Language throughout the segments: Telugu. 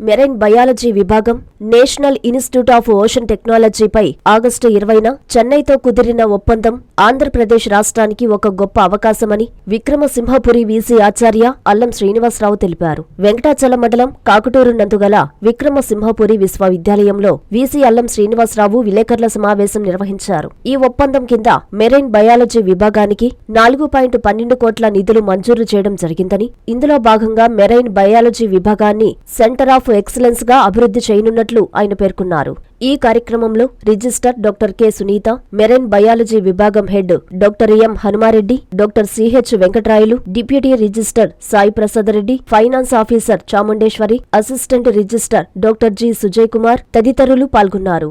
మెరైన్ బయాలజీ విభాగం నేషనల్ ఇన్స్టిట్యూట్ ఆఫ్ ఓషన్ టెక్నాలజీపై ఆగస్టు ఇరవైన చెన్నైతో కుదిరిన ఒప్పందం ఆంధ్రప్రదేశ్ రాష్ట్రానికి ఒక గొప్ప అవకాశమని విక్రమసింహపురి వీసీ ఆచార్య అల్లం శ్రీనివాసరావు తెలిపారు. వెంకటాచల మండలం కాకుటూరు నందుగల విక్రమసింహపురి విశ్వవిద్యాలయంలో వీసీ అల్లం శ్రీనివాసరావు విలేకరుల సమావేశం నిర్వహించారు. ఈ ఒప్పందం కింద మెరైన్ బయాలజీ విభాగానికి నాలుగు పాయింట్ పన్నెండు కోట్ల నిధులు మంజూరు చేయడం జరిగిందని ఇందులో భాగంగా మెరైన్ బయాలజీ విభాగాన్ని సెంటర్ ఆఫ్ ఎక్సలెన్స్గా అభివృద్ధి చేయనున్నట్లు ఆయన పేర్కొన్నారు. ఈ కార్యక్రమంలో registrar doctor K Sunitha marine biology విభాగం head doctor M Hanumareddy doctor CH Venkatarayulu deputy registrar Sai Prasad Reddy finance officer Chamundeswari assistant registrar doctor G Sujay Kumar తదితరులు పాల్గొన్నారు.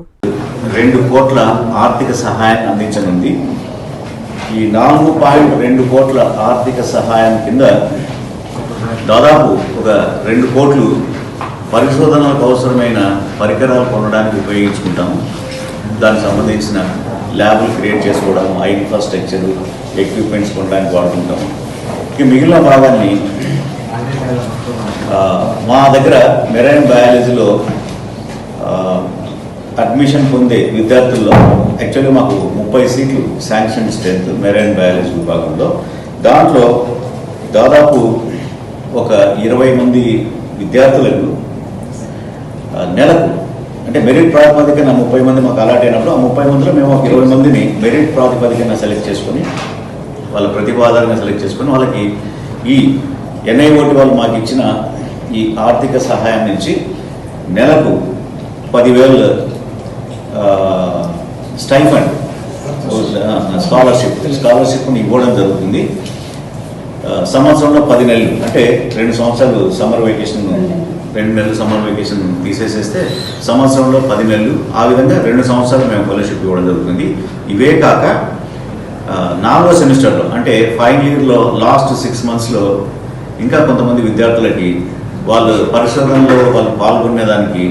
రెండు కోట్ల ఆర్థిక సహాయం అందించనుంది. ఈ నాలుగు పాయింట్ రెండు కోట్ల ఆర్థిక సహాయం కింద దాదాపు ఒక రెండు కోట్లు పరిశోధనలకు అవసరమైన పరికరాలు కొనడానికి ఉపయోగించుకుంటాము. దానికి సంబంధించిన ల్యాబ్లు క్రియేట్ చేసుకోవడం ఐ ఇన్ఫ్రాస్ట్రక్చర్ ఎక్విప్మెంట్స్ కొనడానికి వాడుకుంటాము ఇక మిగిలిన భాగాన్ని మా దగ్గర మెరైన్ బయాలజీలో అడ్మిషన్ పొందే విద్యార్థుల్లో యాక్చువల్లీ మాకు ముప్పై సీట్లు శాంక్షన్ స్ట్రెంత్ మెరైన్ బయాలజీ విభాగంలో. దాంట్లో దాదాపు ఒక ఇరవై మంది విద్యార్థులకు నెలకు. అంటే మెరిట్ ప్రాతిపదికన ముప్పై మంది మాకు అలాట్ అయినప్పుడు ఆ ముప్పై మందిలో మేము ఒక ఇరవై మందిని మెరిట్ ప్రాతిపదికన సెలెక్ట్ చేసుకొని వాళ్ళ ప్రతిపాదనగా సెలెక్ట్ చేసుకొని వాళ్ళకి ఈ ఎన్ఐఓటి వాళ్ళు మాకు ఇచ్చిన ఈ ఆర్థిక సహాయం నుంచి నెలకు పదివేలు స్టైఫండ్ స్కాలర్షిప్ స్కాలర్షిప్ని ఇవ్వడం జరుగుతుంది. సంవత్సరంలో పది నెలలు అంటే రెండు సంవత్సరాలు సమ్మర్ వెకేషన్ రెండు నెలలు సమ్మర్ వెకేషన్ తీసేసేస్తే సంవత్సరంలో పది నెలలు. ఆ విధంగా రెండు సంవత్సరాలు మేము ఫెలోషిప్ ఇవ్వడం జరుగుతుంది. ఇవే కాక నాలుగో సెమిస్టర్లో అంటే ఫైనల్ ఇయర్లో లాస్ట్ సిక్స్ మంత్స్లో ఇంకా కొంతమంది విద్యార్థులకి వాళ్ళు పరిశోధనలో వాళ్ళు పాల్గొనేదానికి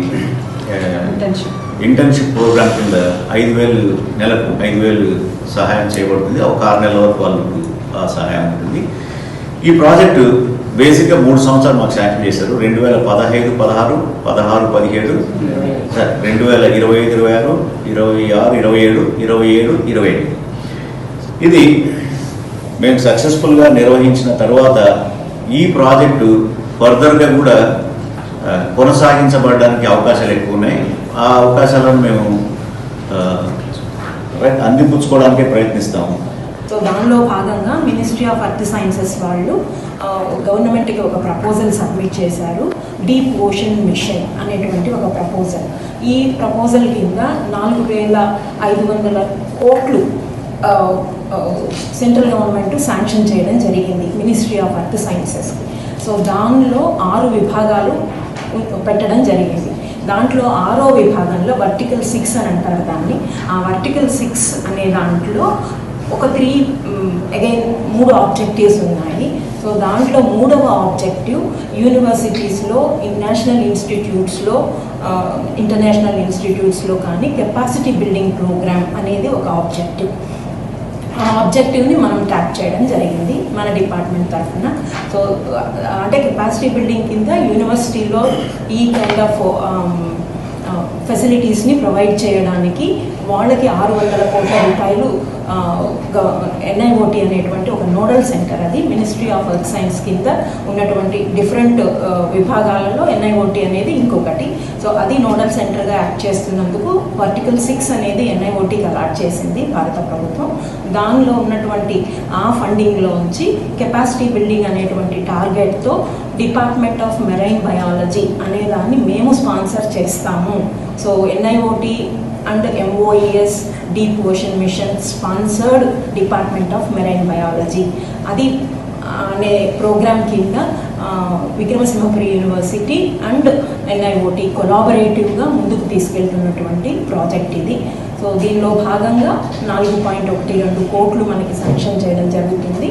ఇంటర్న్షిప్ ప్రోగ్రామ్ కింద ఐదు వేలు నెలకు ఐదు వేలు సహాయం చేయబడుతుంది. ఒక ఆరు నెలల వరకు వాళ్ళకు ఆ సహాయం ఉంటుంది. ఈ ప్రాజెక్టు బేసిక్గా మూడు సంవత్సరాలు మాకు శాంక్షన్ చేశారు. రెండు వేల పదహైదు పదహారు పదహారు పదిహేడు రెండు వేల ఇరవై ఐదు ఇరవై ఆరు ఇరవై ఆరు ఇరవై ఏడు ఇరవై ఏడు ఇరవై ఎనిమిది ఇది మేము సక్సెస్ఫుల్గా నిర్వహించిన తర్వాత ఈ ప్రాజెక్టు ఫర్దర్గా కూడా కొనసాగించబడడానికి అవకాశాలు ఎక్కువ ఉన్నాయి. ఆ అవకాశాలను మేము రైట్ అందిపుచ్చుకోవడానికే ప్రయత్నిస్తాము. సో దానిలో భాగంగా మినిస్ట్రీ ఆఫ్ అర్త్ సైన్సెస్ వాళ్ళు గవర్నమెంట్కి ఒక ప్రపోజల్ సబ్మిట్ చేశారు డీప్ ఓషన్ మిషన్ అనేటువంటి ఒక ప్రపోజల్ ఈ ప్రపోజల్ కింద నాలుగు వేల ఐదు వందల కోట్లు సెంట్రల్ గవర్నమెంట్ శాంక్షన్ చేయడం జరిగింది ministry of earth sciences so దానిలో ఆరు విభాగాలు పెట్టడం జరిగింది. దాంట్లో ఆరో విభాగంలో వర్టికల్ సిక్స్ అని అంటారు దాన్ని. ఆ వర్టికల్ సిక్స్ అనే దాంట్లో ఒక త్రీ అగైన్ mm, మూడు ఆబ్జెక్టివ్స్ ఉన్నాయి. సో దాంట్లో మూడవ ఆబ్జెక్టివ్ యూనివర్సిటీస్లో నేషనల్ ఇన్స్టిట్యూట్స్లో ఇంటర్నేషనల్ ఇన్స్టిట్యూట్స్లో కానీ కెపాసిటీ బిల్డింగ్ ప్రోగ్రామ్ అనేది ఒక ఆబ్జెక్టివ్ ఆ ఆబ్జెక్టివ్ని మనం ట్యాప్ చేయడం జరిగింది మన డిపార్ట్మెంట్ తరఫున. సో అంటే కెపాసిటీ బిల్డింగ్ కింద యూనివర్సిటీలో ఈ కైండ్ ఆఫ్ ఫెసిలిటీస్ని ప్రొవైడ్ చేయడానికి వాళ్ళకి ఆరు వందల కోట్ల రూపాయలు ఎన్ఐఓటి అనేటువంటి ఒక నోడల్ సెంటర్ అది. మినిస్ట్రీ ఆఫ్ ఎర్త్ సైన్స్ కింద ఉన్నటువంటి డిఫరెంట్ విభాగాలలో ఎన్ఐఓటి అనేది ఇంకొకటి. సో అది నోడల్ సెంటర్గా యాక్ట్ చేస్తున్నందుకు వర్టికల్ సిక్స్ అనేది ఎన్ఐఓటికి అలాట్ చేసింది భారత ప్రభుత్వం. దానిలో ఉన్నటువంటి ఆ ఫండింగ్లో ఉంచి కెపాసిటీ బిల్డింగ్ అనేటువంటి టార్గెట్తో డిపార్ట్మెంట్ ఆఫ్ మెరైన్ బయాలజీ అనే దాన్ని మేము స్పాన్సర్ చేస్తాము. So NIOT and MoES deep ocean mission sponsored department of marine biology అది అనే ప్రోగ్రామ్ కింద విక్రమసింహపురి యూనివర్సిటీ అండ్ ఎన్ఐఓటి కొలాబరేటివ్గా ముందుకు తీసుకెళ్తున్నటువంటి ప్రాజెక్ట్ ఇది. సో దీనిలో భాగంగా నాలుగు పాయింట్ ఒకటి రెండు కోట్లు మనకి శాంక్షన్ చేయడం జరుగుతుంది.